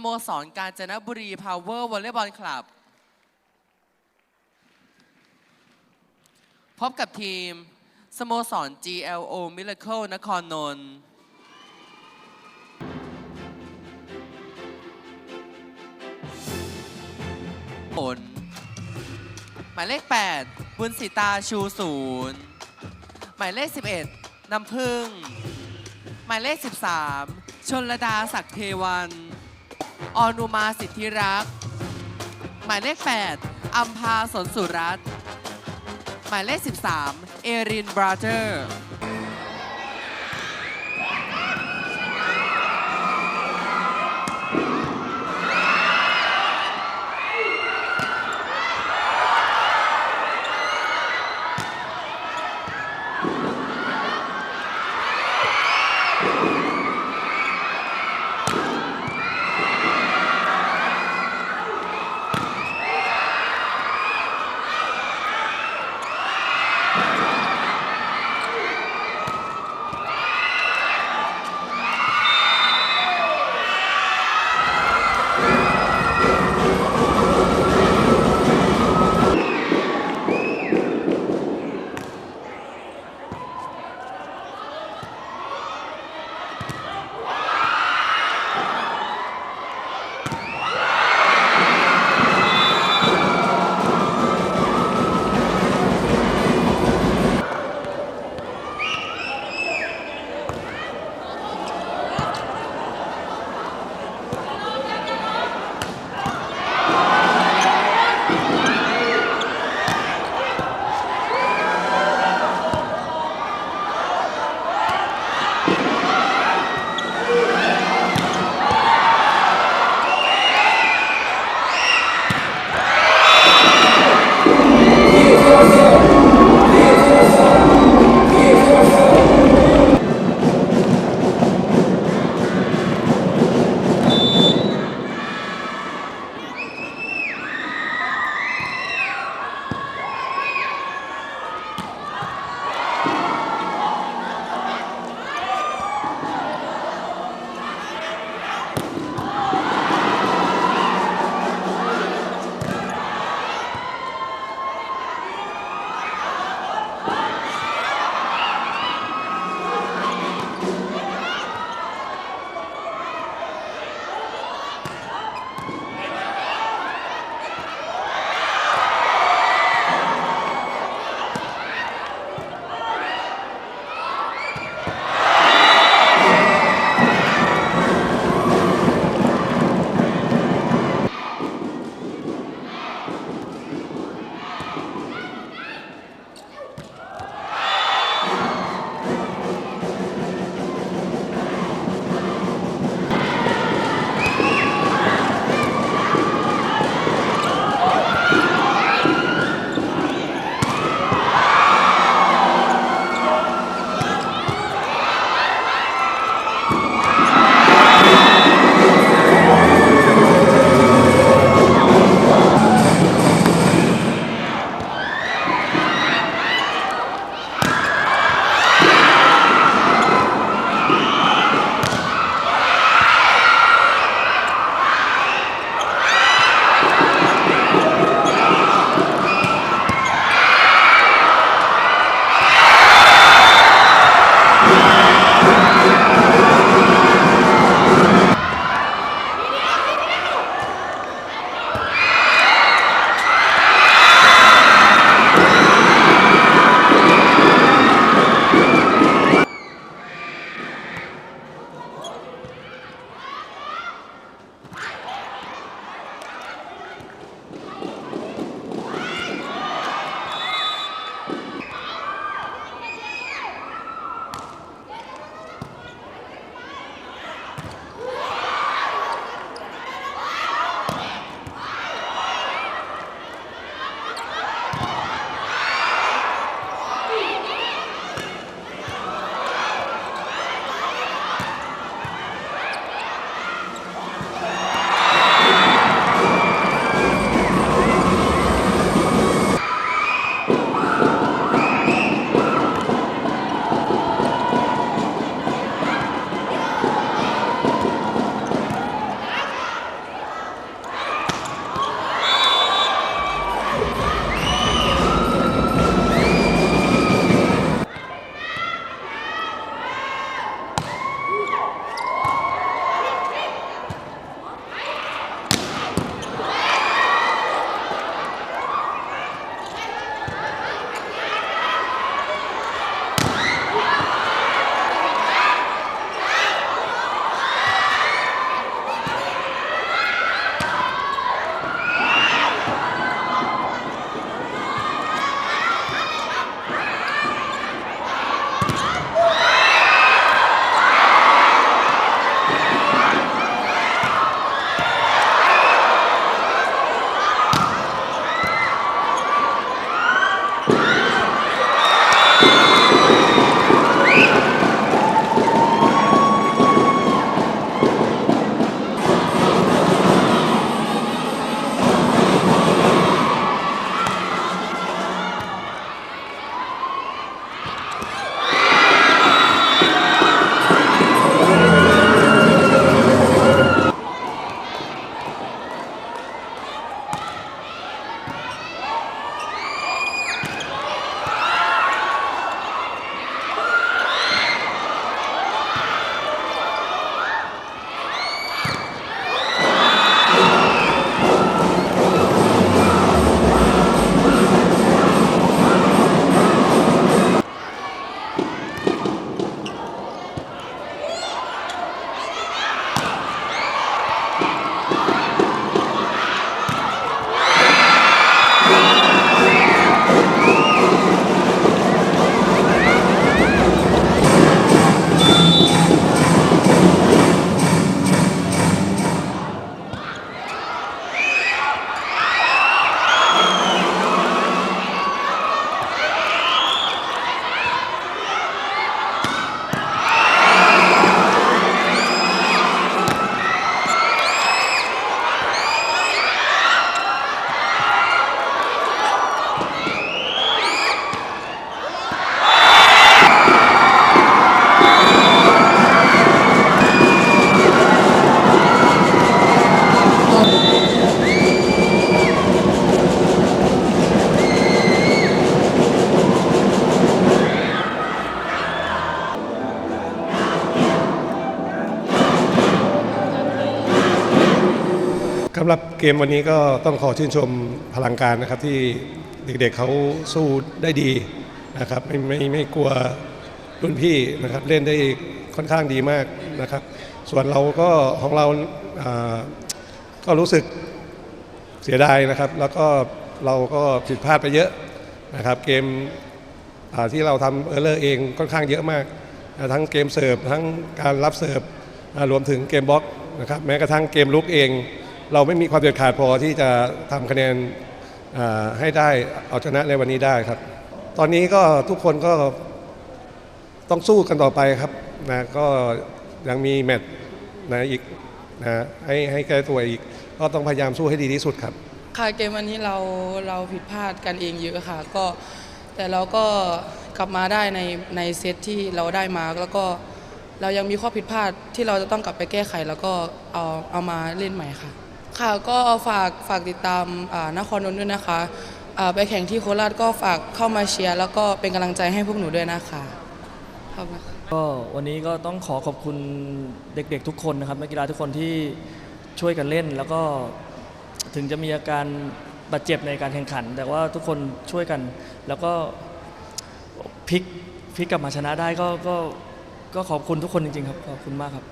โมสรกาญจนบุรีพาวเวอร์วอลเลย์บอลคลับ พบกับทีม สโมสร GLO Miracle นครนนท์ผลหมายเลข 8 บุญสิตาชูศูนย์หมายเลข 11 น้ำพึ่ง หมายเลข 13 ชนระดาศักดิ์เทวัน ออนุมาสิทธิรักษ์หมายเลข 8อัมพาสนสุรัตน์หมายเลข 13 เอรินบราเธอร์ เกมวันนี้ก็ต้องขอชื่นชมพลังการนะครับที่เด็กๆเขาสู้ได้ดีนะครับไม่ไม่ไม่กลัวรุ่นพี่นะครับเล่นได้ค่อนข้างดีมากนะครับ ส่วนเราก็ของเราก็รู้สึกเสียดายนะครับ แล้วก็เราก็ผิดพลาดไปเยอะนะครับ เกมที่เราทำเออร์เลอร์เองค่อนข้างเยอะมาก ทั้งเกมเสิร์ฟทั้งการรับเสิร์ฟรวมถึงเกมบล็อกนะครับแม้กระทั่งเกมลุกเอง เราไม่มีความเด็ดขาดพอที่จะทำคะแนนให้ได้เอาชนะในวันนี้ได้ครับ ตอนนี้ก็ทุกคนก็ต้องสู้กันต่อไปครับนะก็ยังมีแมตช์นะอีกนะให้ให้แก้ตัวอีก ก็ต้องพยายามสู้ให้ดีที่สุดครับ ค่ะเกมวันนี้เราเราผิดพลาดกันเองเยอะค่ะก็แต่เราก็กลับมาได้ในในเซตที่เราได้มาแล้วก็เรายังมีข้อผิดพลาดที่เราจะต้องกลับไปแก้ไข แล้วก็เอาเอามาเล่นใหม่ค่ะ ค่ะก็ฝากฝากติดตามนครนนท์ด้วยนะคะไปแข่งที่โคราชก็ฝากเข้ามาเชียร์แล้วก็เป็นกำลังใจให้พวกหนูด้วยนะคะขอบคุณก็วันนี้ก็ต้องขอขอบคุณเด็กๆทุกคนนะครับนักกีฬาทุกคนที่ช่วยกันเล่น แล้วก็ถึงจะมีอาการบาดเจ็บในการแข่งขัน แต่ว่าทุกคนช่วยกัน แล้วก็พลิกพลิกกลับมาชนะได้ก็ก็ก็ขอบคุณทุกคนจริงๆครับขอบคุณมากครับ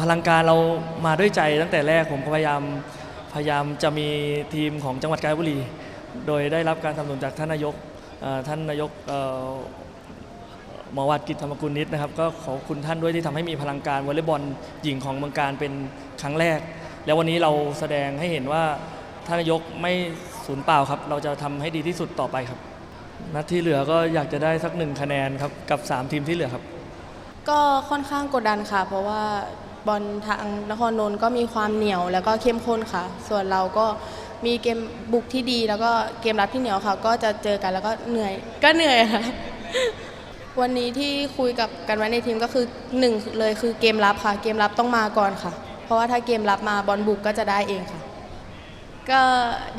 พลังการเรามาด้วยใจตั้งแต่แรกผมพยายามพยายามจะมีทีมของจังหวัดกาญจนบุรี โดยได้รับการสนับสนุนจากท่านนายกท่านนายกหมอวัดกิจธรรมกุลนิดนะครับก็ขอบคุณท่านด้วยที่ทำให้มีพลังการวอลเลย์บอลหญิงของเมืองการเป็นครั้งแรก แล้ววันนี้เราแสดงให้เห็นว่าท่านนายกไม่สูญเปล่าครับ เราจะทำให้ดีที่สุดต่อไปครับ นัดที่เหลือก็อยากจะได้สักหนึ่งคะแนนครับกับ 3 ทีมที่เหลือครับ ก็ค่อนข้างกดดันค่ะ เพราะว่าบอลทางนครนนท์ก็มีความเหนียวแล้วก็เข้มข้นค่ะ ส่วนเราก็มีเกมบุกที่ดี แล้วก็เกมรับที่เหนียวค่ะ ก็จะเจอกันแล้วก็เหนื่อย ก็เหนื่อยค่ะ วันนี้ที่คุยกับกันไว้ในทีมก็คือหนึ่งเลยคือเกมรับค่ะ เกมรับต้องมาก่อนค่ะ เพราะว่าถ้าเกมรับมาบอลบุกก็จะได้เองค่ะ ก็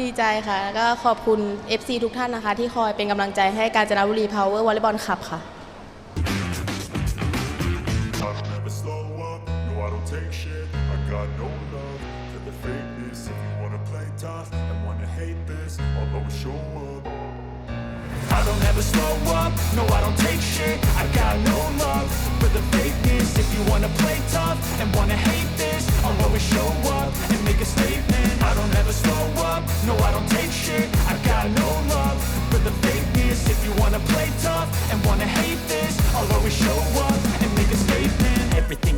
ดีใจค่ะแล้วก็ขอบคุณ FC ทุกท่านนะคะ ที่คอยเป็นกำลังใจให้การจนบุรีพาวเวอร์วอลเลย์บอลคัพค่ะ I don't ever slow up, no I don't take shit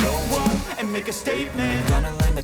show up and make a statement